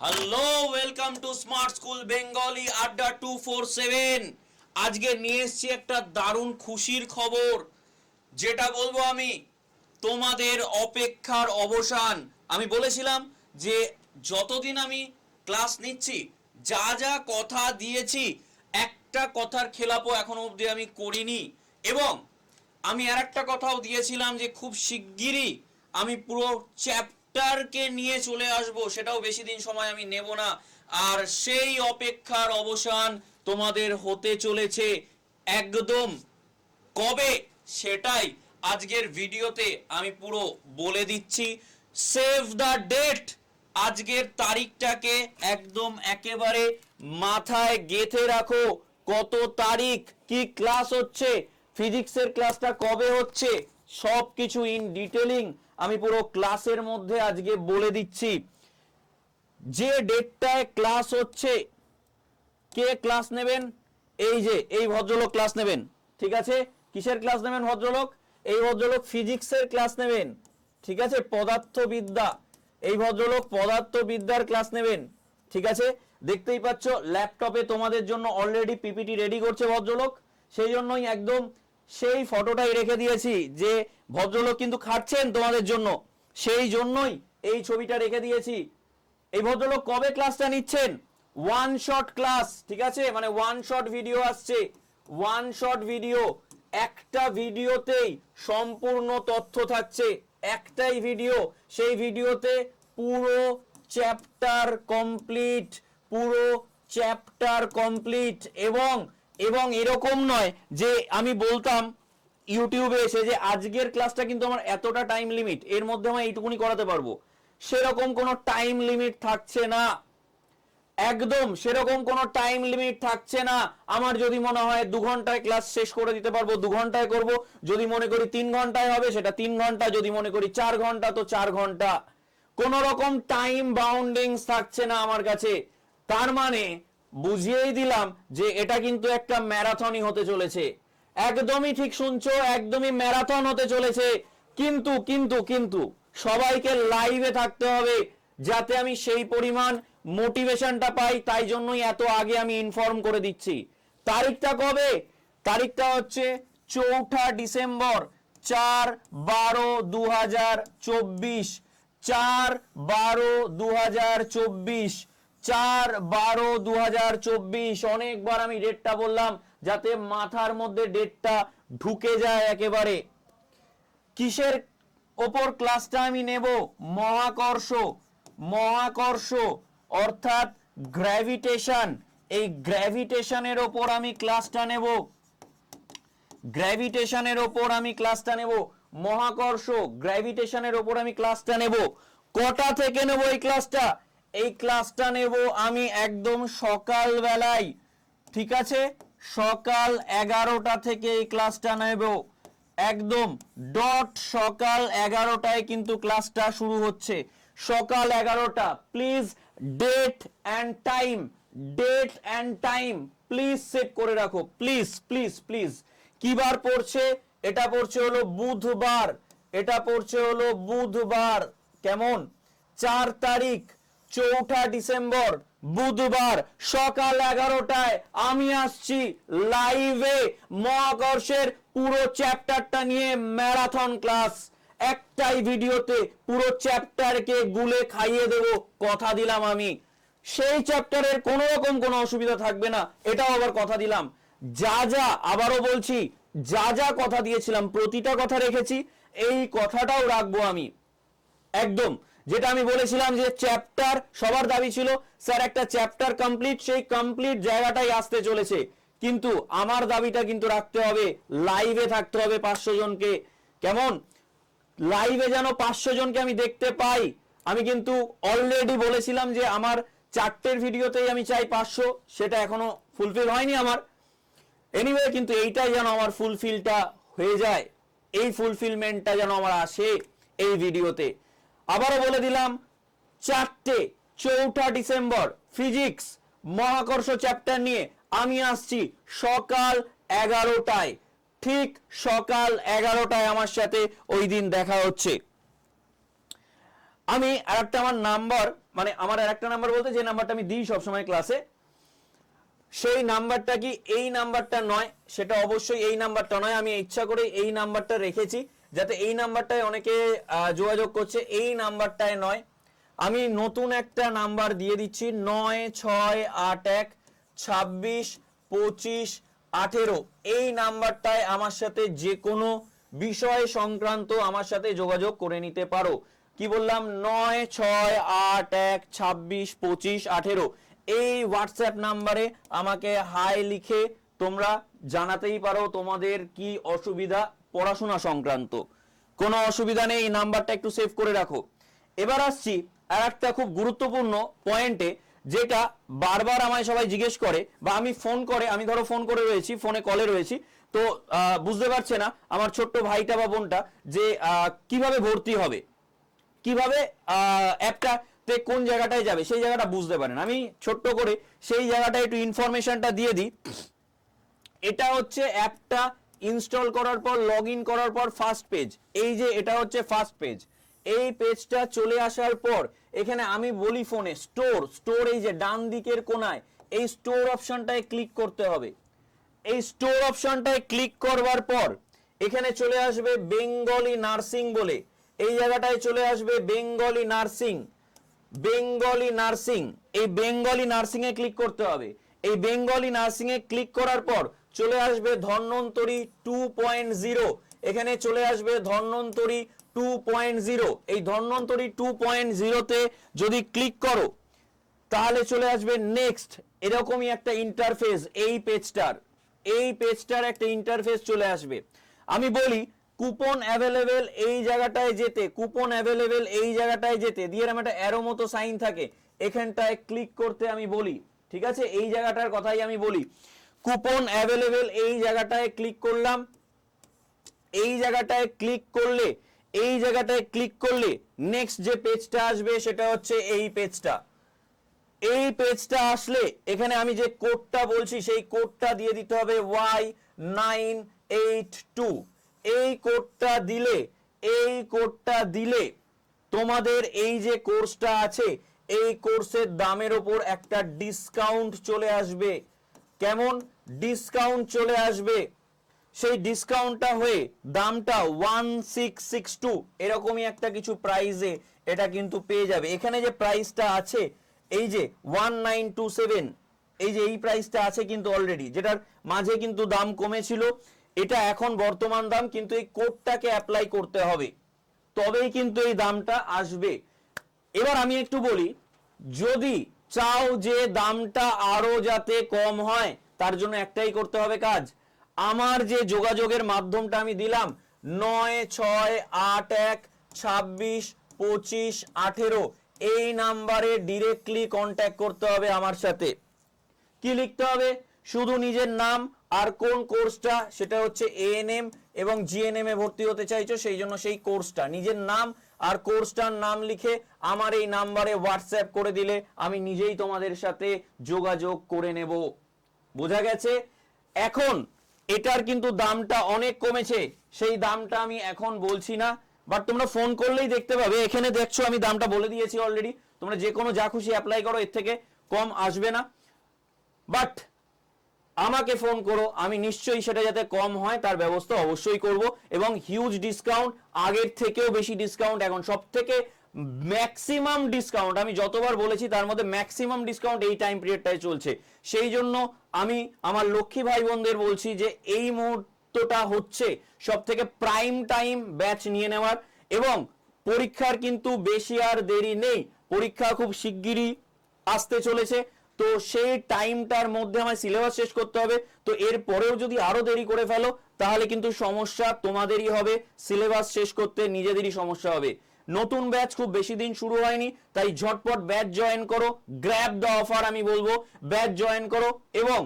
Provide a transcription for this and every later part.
Hello welcome to smart school Bengali Adda two four seven আজকে নিয়ে এসছি একটা দারুণ খুশির খবর। যেটা বলব আমি, তোমাদের অপেক্ষার অবসান। আমি বলেছিলাম যে যতদিন আমি ক্লাস নিচ্ছি, যা যা কথা দিয়েছি, একটা কথার খেলাপও এখনও অবধি আমি করিনি। এবং আমি আর একটা কথাও দিয়েছিলাম যে খুব শিগগিরই আমি পুরো চ্যাপ্টারকে নিয়ে চলে আসব, সেটাও বেশি দিন সময় আমি নেব না। আর সেই অপেক্ষার অবসান তোমাদের হতে চলেছে একদম। কবে? সেটাই আজকের ভিডিওতে আমি পুরো বলে দিচ্ছি। সেভ দ্য ডেট আজকের তারিখটাকে একদম একেবারে মাথায় গেথে রাখো। কত তারিখ? কি ক্লাস হচ্ছে? ফিজিক্সের ক্লাসটা কবে হচ্ছে? সব কিছু ইন ডিটেলিং আমি পুরো ক্লাসের মধ্যে আজকে বলে দিচ্ছি। যে ডেটটায় ক্লাস হচ্ছে, কে ক্লাস নেবেন? এই যে, এই ভদ্রলোক ক্লাস নেবেন, ঠিক আছে? কিসের ক্লাস নেবেন ভদ্রলোক? এই ভদ্রলোক ফিজিক্সের ক্লাস নেবেন, ঠিক আছে? পদার্থবিদ্যা, এই ভদ্রলোক পদার্থবিদ্যার ক্লাস নেবেন, ঠিক আছে? দেখতেই পাচ্ছ, ল্যাপটপে তোমাদের জন্য অলরেডি পিপিটি রেডি করছে ভদ্রলোক, সেই জন্যই একদম সেই ফটোটাই রেখে দিয়েছি যে ভদ্রলোক কিন্তু খাটছেন তোমাদের জন্য। সেই জন্যই এই ছবিটা রেখে দিয়েছি। এই ভদ্রলোক কবে ক্লাসটা নিচ্ছেন? ওয়ান শট ক্লাস ঠিক আছে? মানে ওয়ান শট ভিডিও আসছে। ওয়ান শট ভিডিও একটা ভিডিওতেই সম্পূর্ণ তথ্য থাকছে। একটাই ভিডিও সেই ভিডিওতে পুরো চ্যাপ্টার কমপ্লিট পুরো চ্যাপ্টার কমপ্লিট এবং এবং এরকম নয় যে আমি বলতাম ইউটিউবে এসে যে আজকের ক্লাসটা কিন্তু আমার এতটা টাইম লিমিট এর মধ্যে আমি এইটুকুনি করাতে পারব। সেরকম কোনো টাইম লিমিট থাকছে না। একদম সেরকম কোনো টাইম লিমিট থাকছে না। আমার যদি মনে হয় দু ঘন্টায় ক্লাস শেষ করে দিতে পারব, দু ঘন্টায় করব, যদি মনে করি তিন ঘন্টায় হবে, সেটা তিন ঘণ্টা, যদি মনে করি চার ঘণ্টা, তো চার ঘণ্টা। কোন রকম টাইম বাউন্ডিংস থাকছে না আমার কাছে। তার মানে বুঝিয়েই দিলাম যে এটা কিন্তু একটা ম্যারাথনই হতে চলেছে। একদমই ঠিক শুনছো, একদমই ম্যারাথন হতে চলেছে। কিন্তু কিন্তু কিন্তু সবাইকে লাইভে থাকতে হবে যাতে আমি সেই পরিমাণ মোটিভেশনটা পাই, তাই জন্যই এত আগে আমি ইনফর্ম করে দিচ্ছি। তারিখটা কবে? তারিখটা হচ্ছে চৌঠা ডিসেম্বর, চার বারো দু হাজার চব্বিশ, চার বারো দু হাজার চব্বিশ। চার বারো দু অনেকবার আমি ডেটটা বললাম, যাতে মাথার মধ্যে ডেটটা ঢুকে যায় একেবারে। কিসের ওপর ক্লাসটা আমি নেব? মহাকর্ষ। মহাকর্ষ, অর্থাৎ গ্র্যাভিটেশন এই গ্র্যাভিটেশনের ওপর আমি ক্লাসটা নেব। গ্র্যাভিটেশনের ওপর আমি ক্লাসটা নেব। মহাকর্ষ গ্র্যাভিটেশনের ওপর আমি ক্লাসটা নেব। কটা থেকে নেব এই ক্লাসটা এই ক্লাসটা নেব আমি একদম সকাল বেলায় ঠিক আছে? সকাল এগারোটা থেকে এই ক্লাসটা নেব। একদম ডট সকাল এগারোটায় কিন্তু ক্লাসটা শুরু হচ্ছে। সকাল এগারোটা please date and time date and time please set করে রাখো। প্লিজ প্লিজ প্লিজ কি বার পড়ছে? এটা পড়ছে হলো বুধবার। এটা পড়ছে হলো বুধবার। কেমন? চার তারিখ। চৌঠা ডিসেম্বর, বুধবার সকাল এগারোটায় আমি আসছি লাইভে মহাকর্ষের পুরো চ্যাপ্টারটা নিয়ে ম্যারাথন ক্লাস একটাই ভিডিওতে পুরো চ্যাপ্টারকে গুলে খাইয়ে দেব, কথা দিলাম আমি। সেই চ্যাপ্টারের কোনো রকম কোনো অসুবিধা থাকবে না, এটাও আবার কথা দিলাম। যা যা, আবারও বলছি, যা যা কথা দিয়েছিলাম, প্রতিটা কথা রেখেছি, এই কথাটাও রাখব আমি। একদম যেটা আমি বলেছিলাম যে চ্যাপ্টার সবার দাবি ছিল, স্যার, একটা চ্যাপ্টার কমপ্লিট সেই কমপ্লিট জায়গাটাই আসতে চলেছে। কিন্তু আমার দাবিটা কিন্তু রাখতে হবে লাইভে থাকতে হবে পাঁচশো জনকে। কেমন? লাইভে যেন পাঁচশো জনকে আমি দেখতে পাই। আমি কিন্তু অলরেডি বলেছিলাম যে আমার চারটের ভিডিওতেই আমি চাই পাঁচশো, সেটা এখনও ফুলফিল হয়নি আমার। এনিওয়ে কিন্তু এইটাই যেন আমার ফুলফিলটা হয়ে যায়, এই ফুলফিলমেন্টটা যেন আমার আসে এই ভিডিওতে। আবারও বলে দিলাম, চারটে চৌঠা ডিসেম্বর ফিজিক্স মহাকর্ষ চ্যাপ্টার নিয়ে আমি আসছি সকাল এগারোটায়। ঠিক সকাল এগারোটায় আমার সাথে ওই দিন দেখা হচ্ছে। আমি আর একটা আমার নাম্বার মানে আমার আর একটা নাম্বার বলতে যে নাম্বারটা আমি দিই সবসময় ক্লাসে, সেই নাম্বারটা কি এই নাম্বারটা নয়, সেটা অবশ্যই এই নাম্বারটা নয়, আমি ইচ্ছা করে এই নাম্বারটা রেখেছি। যাতে এই নাম্বারটায় অনেকে যোগাযোগ করছে, এই নাম্বারটায় নয়। আমি নতুন একটা নাম্বার দিয়ে দিচ্ছি, নয় ছয় আট এক ছাব্বিশ পঁচিশ আঠেরো। এই নাম্বারটায় আমার সাথে যে কোনো বিষয় সংক্রান্ত আমার সাথে যোগাযোগ করে নিতে পারো। কি বললাম? নয় ছয় আট এক ছাব্বিশ পঁচিশ আঠেরো। এই হোয়াটসঅ্যাপ নাম্বারে আমাকে হাই লিখে তোমরা জানাতেই পারো তোমাদের কি অসুবিধা পড়াশোনা সংক্রান্ত। কোনো অসুবিধা নেই, এই নাম্বারটা একটু সেভ করে রাখো। এবার আসছি আর একটা খুব গুরুত্বপূর্ণ পয়েন্টে যেটা বারবার আমায় সবাই জিজ্ঞেস করে বা আমি ফোন করে, আমি ধরো ফোন করে রয়েছি ফোনে কলে রয়েছি, তো বুঝতে পারছে না আমার ছোট্ট ভাইটা বা বোনটা যে কীভাবে ভর্তি হবে? কীভাবে অ্যাপটাতে কোন জায়গাটায় যাবে? সেই জায়গাটা বুঝতে পারেন আমি ছোট্ট করে সেই জায়গাটায় একটু ইনফরমেশনটা দিয়ে দিই। এটা হচ্ছে অ্যাপটা ইনস্টল করার পর লগ করার পর ফার্স্ট পেজ এই যে এটা হচ্ছে ফার্স্ট পেজ এই পেজটা চলে আসার পর, এখানে আমি বলি ফোনে স্টোর স্টোর এই যে ডান দিকের কোনায়, এই স্টোর অপশনটায় ক্লিক করতে হবে। এই স্টোর অপশনটায় ক্লিক করবার পর, এখানে চলে আসবে বেঙ্গলি নার্সিং বলে। এই জায়গাটায় চলে আসবে বেঙ্গলি নার্সিং বেঙ্গলি নার্সিং এই বেঙ্গলি নার্সিং এ ক্লিক করতে হবে। এই বেঙ্গলি নার্সিং এ ক্লিক করার পর চলে আসবে ধন্বন্তরী টু পয়েন্ট জিরো এখানে চলে আসবে ধন্বন্তরী টু পয়েন্ট জিরো এই ধন্বন্তরী টু পয়েন্ট জিরোতে যদি ক্লিক করো, তাহলে চলে আসবে নেক্সট এরকমই একটা ইন্টারফেস এই পেজটার এই পেজটার একটা ইন্টারফেস চলে আসবে। আমি বলি কুপন অ্যাভেলেবেল এই জায়গাটায় যেতে কুপন অ্যাভেলেবেল এই জায়গাটায় যেতে, দিয়ে এরকম একটা অ্যারো মতো সাইন থাকে, এখানটায় ক্লিক করতে আমি বলি, ঠিক আছে? এই জায়গাটার কথাই আমি বলি। কুপন অ্যাভেলেবেল এই জায়গাটায় ক্লিক করলাম। এই জায়গাটায় ক্লিক করলে, এই জায়গাটায় ক্লিক করলে নেক্সট যে পেজটা আসবে সেটা হচ্ছে এই পেজটা এই পেজটা আসলে এখানে আমি যে কোডটা বলছি সেই কোডটা দিয়ে দিতে হবে ওয়াই নাইন এইট টু এই কোডটা দিলে, এই কোডটা দিলে তোমাদের এই যে কোর্সটা আছে, এই কোর্সের দামের ওপর একটা ডিসকাউন্ট চলে আসবে। কেমন? ডিসকাউন্ট চলে আসবে। সেই ডিসকাউন্টটা হয়ে দামটা ওয়ান সিক্স সিক্স টু এরকমই একটা কিছু প্রাইসে এটা কিন্তু পেয়ে যাবে। এখানে যে প্রাইসটা আছে, এই যে ওয়ান নাইন টু সেভেন এই যে এই প্রাইসটা আছে কিন্তু অলরেডি যেটার মাঝে কিন্তু দাম কমেছিল, এটা এখন বর্তমান দাম, কিন্তু এই কোডটাকে অ্যাপ্লাই করতে হবে। তবেই কিন্তু এই দামটা আসবে। এবার আমি একটু বলি, যদি চাও যে দামটা আরও যাতে কম হয় তার জন্য একটাই করতে হবে কাজ। আমার যে যোগাযোগের মাধ্যমটা আমি দিলাম, নয়, ছয়, আট, এক, ছাব্বিশ, পঁচিশ, আঠেরো, এই নাম্বারে ডিরেক্টলি কন্ট্যাক্ট করতে হবে আমার সাথে। কি লিখতে হবে? শুধু নিজের নাম আর কোন কোর্সটা সেটা হচ্ছে এএনএম এবং জিএনএম এ ভর্তি হতে চাইছো, সেই জন্য সেই কোর্সটা নিজের নাম আর কোর্সটার নাম লিখে আমার এই নাম্বারে হোয়াটসঅ্যাপ করে দিলে আমি নিজেই তোমাদের সাথে যোগাযোগ করে নেব। বোঝা গেছে। এখন এটার কিন্তু দামটা অনেক কমেছে। সেই দামটা আমি এখন বলছি না বাট তোমরা ফোন করলেই দেখতে পাবে। এখানে দেখছ আমি দামটা বলে দিয়েছি অলরেডি তোমরা যে কোনো যা খুশি অ্যাপ্লাই করো, এর থেকে কম আসবে না। বাট আমাকে ফোন করো, আমি নিশ্চয়ই সেটা যাতে কম হয়, তার ব্যবস্থা অবশ্যই করব। এবং হিউজ ডিসকাউন্ট আগের থেকেও বেশি ডিসকাউন্ট এখন সব থেকে ম্যাক্সিমাম ডিসকাউন্ট, আমি যতবার বলেছি তার মধ্যে ম্যাক্সিমাম ডিসকাউন্ট এই টাইম পিরিয়ডটাই চলছে। সেই জন্য আমি আমার লক্ষ্মী ভাই বোনদের বলছি যে এই মুহূর্তটা হচ্ছে সব থেকে প্রাইম টাইম ব্যাচ নিয়ে নেওয়ার এবং পরীক্ষার কিন্তু বেশি আর দেরি নেই, পরীক্ষা খুব শিগগিরই আসতে চলেছে। তো সেই টাইমটার মধ্যে আমার সিলেবাস শেষ করতে হবে। তো এর পরেও যদি আরও দেরি করে ফেলো, তাহলে কিন্তু সমস্যা তোমাদেরই হবে। সিলেবাস শেষ করতে নিজেদেরই সমস্যা হবে। নতুন ব্যাচ খুব বেশি দিন শুরু হয়নি, তাই ঝটপট ব্যাচ জয়েন করো গ্র্যাব দ্য অফার আমি বলব ব্যাচ জয়েন করো এবং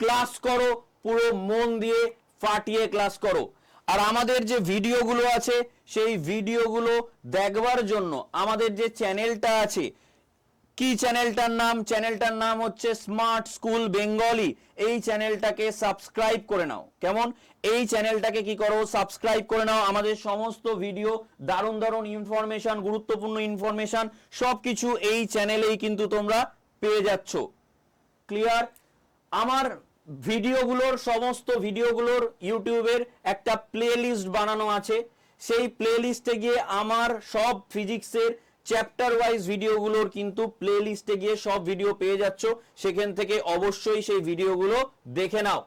ক্লাস করো, পুরো মন দিয়ে ফাটিয়ে ক্লাস করো। আর আমাদের যে ভিডিওগুলো আছে, সেই ভিডিওগুলো দেখবার জন্য আমাদের যে চ্যানেলটা আছে কি চ্যানেলটার নাম? চ্যানেলটার নাম হচ্ছে স্মার্ট স্কুল বেঙ্গলি এই চ্যানেলটাকে সাবস্ক্রাইব করে নাও। কেমন? এই চ্যানেলটাকে কি করো? সাবস্ক্রাইব করে নাও। আমাদের সমস্ত ভিডিও দারুণ দারুণ ইনফরমেশন গুরুত্বপূর্ণ ইনফরমেশন সবকিছু এই চ্যানেলেই কিন্তু তোমরা পেয়ে যাচ্ছ। ক্লিয়ার আমার ভিডিওগুলোর সমস্ত ভিডিওগুলোর ইউটিউবের একটা প্লেলিস্ট বানানো আছে। সেই প্লেলিস্টে গিয়ে আমার সব ফিজিক্সের চ্যাপ্টার ওয়াইজ ভিডিওগুলোর কিন্তু প্লেলিস্টে গিয়ে সব ভিডিও পেয়ে যাচ্ছ, সেখান থেকে অবশ্যই সেই ভিডিওগুলো দেখে নাও।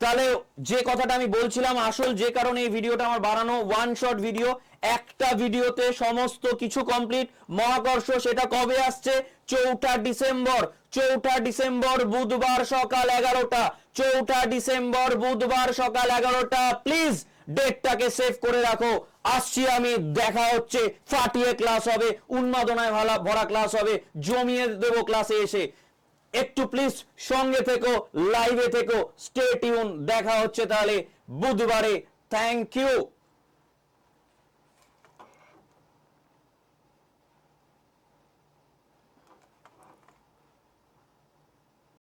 তাহলে যে কথাটা আমি বলছিলাম, আসল যে কারণে এই ভিডিওটা আমার বানানো ওয়ান শট ভিডিও একটা ভিডিওতে সমস্ত কিছু কমপ্লিট মহাকর্ষ সেটা কবে আসছে? চৌঠা ডিসেম্বর। চৌঠা ডিসেম্বর বুধবার সকাল এগারোটা। চৌঠা ডিসেম্বর বুধবার সকাল এগারোটা। প্লিজ ডেটটাকে সেভ করে রাখো। আসছি আমি, দেখা হচ্ছে। ফাটিয়ে ক্লাস হবে, উন্মাদনায় ভালা ভরা ক্লাস হবে, জমিয়ে দেব ক্লাসে এসে। একটু প্লিজ সঙ্গে থেকো লাইভে থেকো স্টে টিউন দেখা হচ্ছে তাহলে বুধবারে। Thank you